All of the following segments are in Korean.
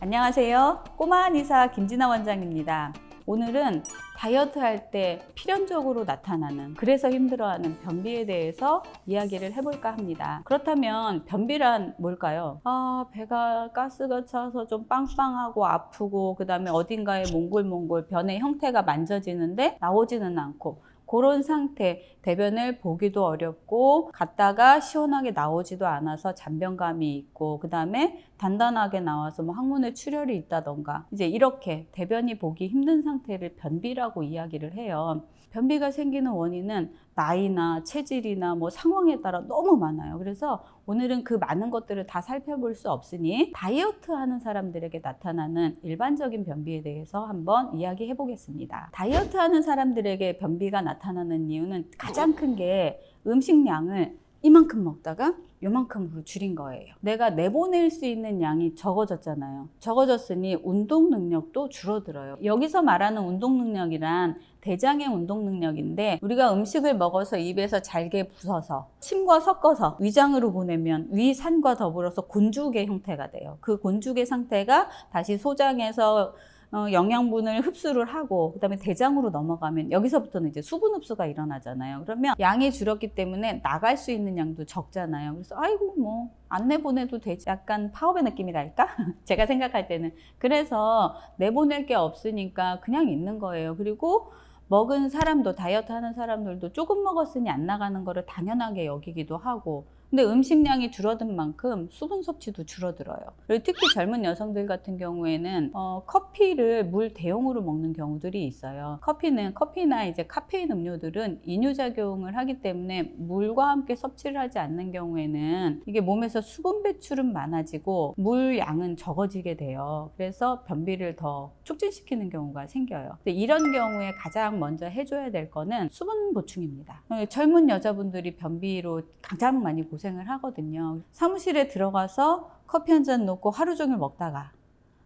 안녕하세요. 꼬마 한의사 김진아 원장입니다. 오늘은 다이어트 할 때 필연적으로 나타나는 그래서 힘들어하는 변비에 대해서 이야기를 해볼까 합니다. 그렇다면 변비란 뭘까요? 아 배가 가스가 차서 좀 빵빵하고 아프고 그 다음에 어딘가에 몽골몽골 변의 형태가 만져지는데 나오지는 않고 그런 상태 대변을 보기도 어렵고 갔다가 시원하게 나오지도 않아서 잔변감이 있고 그 다음에 단단하게 나와서 뭐 항문에 출혈이 있다던가 이제 이렇게 대변이 보기 힘든 상태를 변비라고 이야기를 해요. 변비가 생기는 원인은 나이나 체질이나 뭐 상황에 따라 너무 많아요. 그래서 오늘은 그 많은 것들을 다 살펴볼 수 없으니 다이어트 하는 사람들에게 나타나는 일반적인 변비에 대해서 한번 이야기해 보겠습니다. 다이어트 하는 사람들에게 변비가 나타나는 이유는 가장 큰 게 음식량을 이만큼 먹다가 요만큼으로 줄인 거예요. 내가 내보낼 수 있는 양이 적어졌잖아요. 적어졌으니 운동 능력도 줄어들어요. 여기서 말하는 운동 능력이란 대장의 운동 능력인데 우리가 음식을 먹어서 입에서 잘게 부숴서 침과 섞어서 위장으로 보내면 위산과 더불어서 곤죽의 형태가 돼요. 그 곤죽의 상태가 다시 소장에서 어, 영양분을 흡수를 하고 그다음에 대장으로 넘어가면 여기서부터는 이제 수분 흡수가 일어나잖아요. 그러면 양이 줄었기 때문에 나갈 수 있는 양도 적잖아요. 그래서 아이고 뭐 안 내보내도 되지. 약간 파업의 느낌이랄까? 제가 생각할 때는 그래서 내보낼 게 없으니까 그냥 있는 거예요. 그리고 먹은 사람도 다이어트 하는 사람들도 조금 먹었으니 안 나가는 거를 당연하게 여기기도 하고 근데 음식량이 줄어든 만큼 수분 섭취도 줄어들어요. 그리고 특히 젊은 여성들 같은 경우에는 어, 커피를 물 대용으로 먹는 경우들이 있어요. 커피는 커피나 이제 카페인 음료들은 이뇨 작용을 하기 때문에 물과 함께 섭취를 하지 않는 경우에는 이게 몸에서 수분 배출은 많아지고 물 양은 적어지게 돼요. 그래서 변비를 더 촉진시키는 경우가 생겨요. 이런 경우에 가장 먼저 해줘야 될 거는 수분 보충입니다. 어, 젊은 여자분들이 변비로 가장 많이 고생을 하거든요. 사무실에 들어가서 커피 한 잔 놓고 하루 종일 먹다가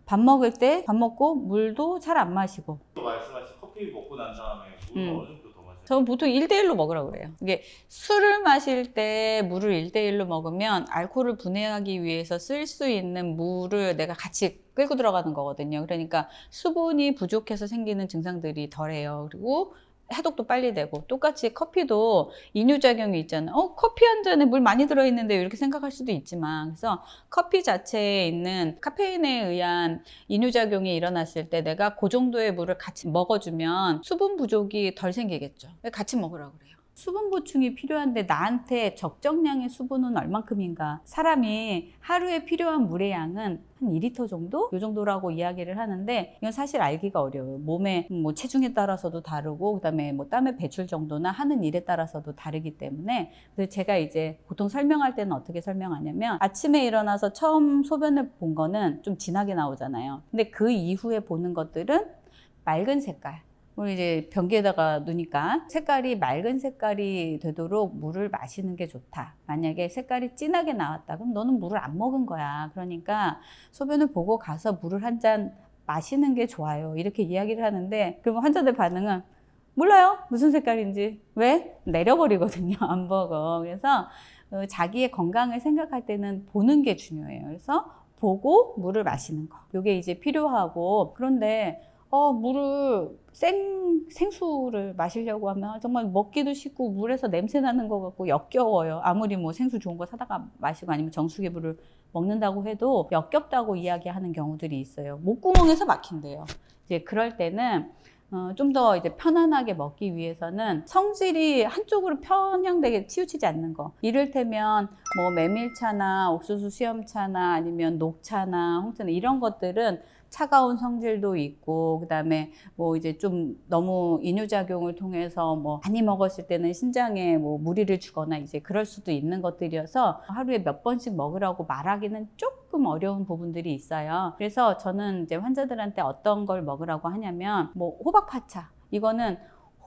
밥 먹을 때 밥 먹고 물도 잘 안 마시고 또 말씀하신 커피 먹고 난 다음에 물을 음. 어느 정도 더 마셔요? 저는 보통 1대1로 먹으라고 그래요. 이게 술을 마실 때 물을 1대1로 먹으면 알코올을 분해하기 위해서 쓸 수 있는 물을 내가 같이 끌고 들어가는 거거든요. 그러니까 수분이 부족해서 생기는 증상들이 덜해요. 그리고 해독도 빨리 되고 똑같이 커피도 이뇨작용이 있잖아요. 어, 커피 한 잔에 물 많이 들어있는데 이렇게 생각할 수도 있지만 그래서 커피 자체에 있는 카페인에 의한 이뇨작용이 일어났을 때 내가 그 정도의 물을 같이 먹어주면 수분 부족이 덜 생기겠죠. 같이 먹으라고 그래요. 수분 보충이 필요한데 나한테 적정량의 수분은 얼만큼인가? 사람이 하루에 필요한 물의 양은 한 2리터 정도? 이 정도라고 이야기를 하는데 이건 사실 알기가 어려워요. 몸의 뭐 체중에 따라서도 다르고 그다음에 뭐 땀의 배출 정도나 하는 일에 따라서도 다르기 때문에 그래서 제가 이제 보통 설명할 때는 어떻게 설명하냐면 아침에 일어나서 처음 소변을 본 거는 좀 진하게 나오잖아요. 근데 그 이후에 보는 것들은 맑은 색깔 우리 이제 변기에다가 누니까 색깔이 맑은 색깔이 되도록 물을 마시는 게 좋다. 만약에 색깔이 진하게 나왔다. 그럼 너는 물을 안 먹은 거야. 그러니까 소변을 보고 가서 물을 한 잔 마시는 게 좋아요. 이렇게 이야기를 하는데 그러면 환자들 반응은 몰라요. 무슨 색깔인지. 왜? 내려버리거든요. 안 먹어. 그래서 어, 자기의 건강을 생각할 때는 보는 게 중요해요. 그래서 보고 물을 마시는 거. 이게 이제 필요하고 그런데 어, 물을 생, 생수를 마시려고 하면 정말 먹기도 쉽고 물에서 냄새 나는 것 같고 역겨워요. 아무리 뭐 생수 좋은 거 사다가 마시고 아니면 정수기 물을 먹는다고 해도 역겹다고 이야기하는 경우들이 있어요. 목구멍에서 막힌대요. 이제 그럴 때는 어, 좀 더 이제 편안하게 먹기 위해서는 성질이 한쪽으로 편향되게 치우치지 않는 거. 이를테면 뭐 메밀차나 옥수수 수염차나 아니면 녹차나 홍차나 이런 것들은 차가운 성질도 있고 그다음에 뭐 이제 좀 너무 이뇨작용을 통해서 뭐 많이 먹었을 때는 신장에 뭐 무리를 주거나 이제 그럴 수도 있는 것들이어서 하루에 몇 번씩 먹으라고 말하기는 조금 어려운 부분들이 있어요. 그래서 저는 이제 환자들한테 어떤 걸 먹으라고 하냐면 뭐 호박 파차 이거는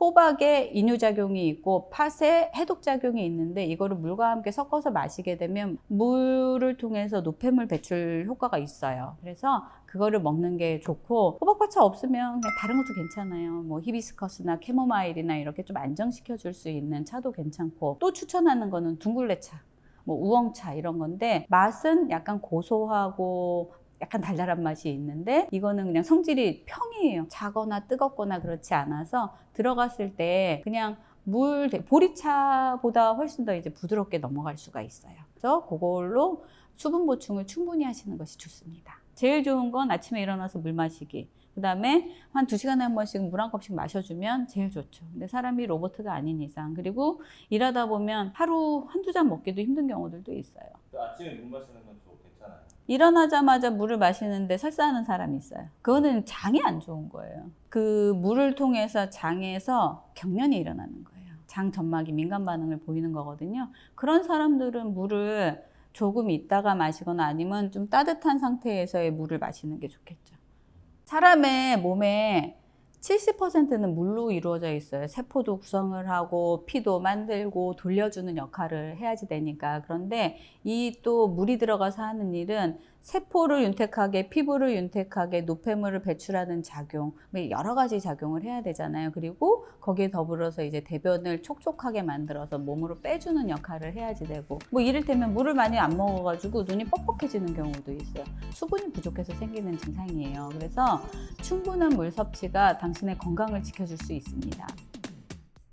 호박에 이뇨작용이 있고 팥에 해독작용이 있는데 이거를 물과 함께 섞어서 마시게 되면 물을 통해서 노폐물 배출 효과가 있어요. 그래서 그거를 먹는 게 좋고 호박파차 없으면 그냥 다른 것도 괜찮아요. 뭐 히비스커스나 캐모마일이나 이렇게 좀 안정시켜 줄 수 있는 차도 괜찮고 또 추천하는 거는 둥글레차. 뭐 우엉차 이런 건데 맛은 약간 고소하고 약간 달달한 맛이 있는데 이거는 그냥 성질이 평이에요. 자거나 뜨겁거나 그렇지 않아서 들어갔을 때 그냥 물 대- 보리차보다 훨씬 더 이제 부드럽게 넘어갈 수가 있어요. 그래서 그걸로 수분 보충을 충분히 하시는 것이 좋습니다. 제일 좋은 건 아침에 일어나서 물 마시기. 그 다음에 한 두 시간에 한 번씩 물 한 컵씩 마셔주면 제일 좋죠. 근데 사람이 로버트가 아닌 이상. 그리고 일하다 보면 하루 한두 잔 먹기도 힘든 경우들도 있어요. 그 아침에 물 마시는 건 좀 괜찮아요. 일어나자마자 물을 마시는데 설사하는 사람이 있어요. 그거는 장이 안 좋은 거예요. 그 물을 통해서 장에서 경련이 일어나는 거예요. 장 점막이 민간 반응을 보이는 거거든요. 그런 사람들은 물을 조금 있다가 마시거나 아니면 좀 따뜻한 상태에서의 물을 마시는 게 좋겠죠. 사람의 몸에 70%는 물로 이루어져 있어요. 세포도 구성을 하고 피도 만들고 돌려주는 역할을 해야지 되니까. 그런데 이 또 물이 들어가서 하는 일은 세포를 윤택하게, 피부를 윤택하게, 노폐물을 배출하는 작용, 뭐 여러 가지 작용을 해야 되잖아요. 그리고 거기에 더불어서 이제 대변을 촉촉하게 만들어서 몸으로 빼주는 역할을 해야지 되고, 뭐 이를테면 물을 많이 안 먹어가지고 눈이 뻑뻑해지는 경우도 있어요. 수분이 부족해서 생기는 증상이에요. 그래서 충분한 물 섭취가 당신의 건강을 지켜줄 수 있습니다.